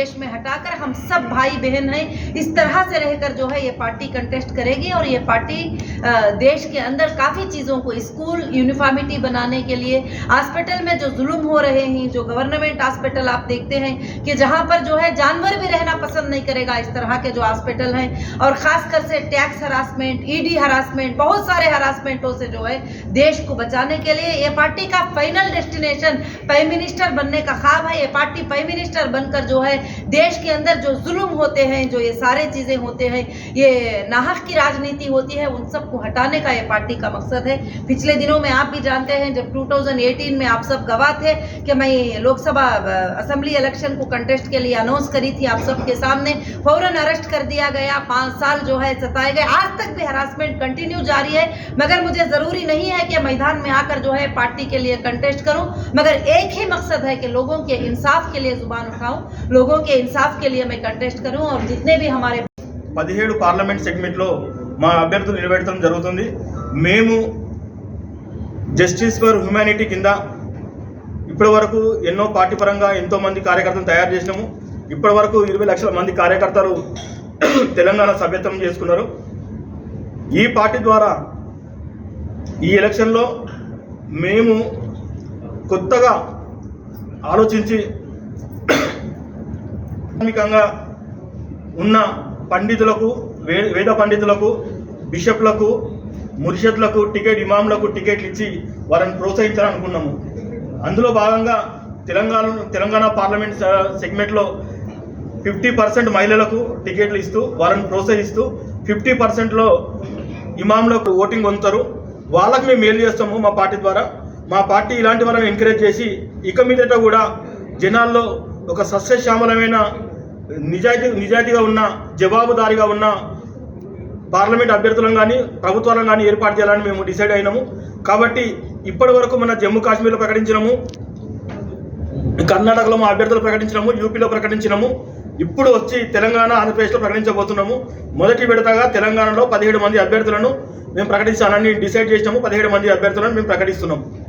देश में हटाकर हम सब भाई बहन हैं। इस तरह से रहकर जो है ये पार्टी कंटेस्ट करेगी और ये पार्टी देश के अंदर काफ़ी चीज़ों को स्कूल यूनिफॉर्मिटी बनाने के लिए हॉस्पिटल में जो जुल्म हो रहे हैं, जो गवर्नमेंट हॉस्पिटल आप देखते हैं कि जहाँ पर जो है जानवर भी रहना पसंद नहीं करेगा, इस तरह के जो हॉस्पिटल हैं और खासकर से टैक्स हरासमेंट ईडी हरासमेंट बहुत सारे हरासमेंटों से जो है देश को बचाने के लिए ये पार्टी का फाइनल डेस्टिनेशन प्राइम मिनिस्टर बनने का ख्वाब है। ये पार्टी प्राइम मिनिस्टर बनकर जो है देश के अंदर जो जुल्म होते हैं, जो ये सारे चीज़ें होते हैं, ये नाहक की राजनीति होती है, उन सबको हटाने का ये पार्टी का मकसद है। पिछले दिनों में आप भी जानते हैं, जब 2018 में आप सब गवाह थे कि मैं लोकसभा असेंबली इलेक्शन को कंटेस्ट के लिए अनाउंस करी थी आप सबके सामने। फ़ौरन अरेस्ट कर दिया गया, पाँच साल जो है सताए गए। आज तक भी हरासमेंट कंटिन्यू जारी है, मगर मुझे ज़रूरी नहीं है कि मैदान में आकर जो है पार्टी के लिए कंटेस्ट करूँ। मगर एक ही मकसद है कि लोगों के इंसाफ के लिए ज़ुबान उठाऊं, लोगों के इंसाफ के लिए मैं कंटेस्ट करूं और जितने भी हमारे పదిహేడు పార్లమెంట్ సెగ్మెంట్లో మా అభ్యర్థులు నిలబెట్టడం జరుగుతుంది మేము జస్టిస్ ఫర్ హ్యుమానిటీ కింద ఇప్పటి వరకు ఎన్నో పార్టీ పరంగా ఎంతో మంది కార్యకర్తలు తయారు చేసినాము ఇప్పటి వరకు ఇరవై లక్షల మంది కార్యకర్తలు తెలంగాణ సభ్యత్వం చేసుకున్నారు ఈ పార్టీ ద్వారా ఈ ఎలక్షన్లో మేము కొత్తగా ఆలోచించి ప్రాథమికంగా ఉన్న పండితులకు వే- వేద పండితులకు బిషప్లకు మురిషత్లకు టికెట్ ఇమాంలకు టికెట్లు ఇచ్చి వారిని ప్రోత్సహించాలనుకున్నాము. అందులో భాగంగా తెలంగాణ తెలంగాణ పార్లమెంట్ సెగ్మెంట్లో ఫిఫ్టీ పర్సెంట్ మహిళలకు టికెట్లు ఇస్తూ వారిని ప్రోత్సహిస్తూ ఫిఫ్టీ పర్సెంట్లో ఇమాంలకు ఓటింగ్ పొందుతారు. వాళ్ళకి మేము మేలు చేస్తాము మా పార్టీ ద్వారా. మా పార్టీ ఇలాంటి వాళ్ళని ఎంకరేజ్ చేసి ఇక మీదట కూడా జనాల్లో ఒక సస్యశ్యామలమైన నిజాయితీ నిజాయితీగా ఉన్న జవాబుదారీగా ఉన్న పార్లమెంట్ అభ్యర్థులను కానీ ప్రభుత్వాలను కానీ ఏర్పాటు చేయాలని మేము డిసైడ్ అయినాము. కాబట్టి ఇప్పటి వరకు మన జమ్మూ కాశ్మీర్లో ప్రకటించినాము. కర్ణాటకలో మా అభ్యర్థులు ప్రకటించినాము యూపీలో ప్రకటించినాము. ఇప్పుడు వచ్చి తెలంగాణ ఆంధ్రప్రదేశ్లో ప్రకటించబోతున్నాము. మొదటి విడతగా తెలంగాణలో పదిహేడు మంది అభ్యర్థులను మేము ప్రకటించాలని డిసైడ్ చేసినాము. పదిహేడు మంది అభ్యర్థులను మేము ప్రకటిస్తున్నాము.